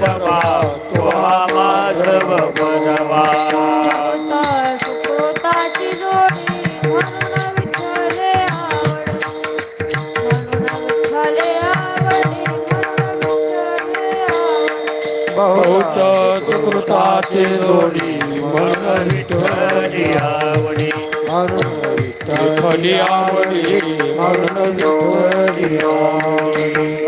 बनवा तुवा माधव बनवा सुखोताची जोडी म्हणून विठ्ठले आवडी म्हणून विठ्ठली आवडी म्हणून विठ्ठली आवडी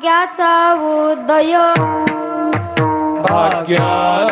भाग्याचा उदय. भाग्या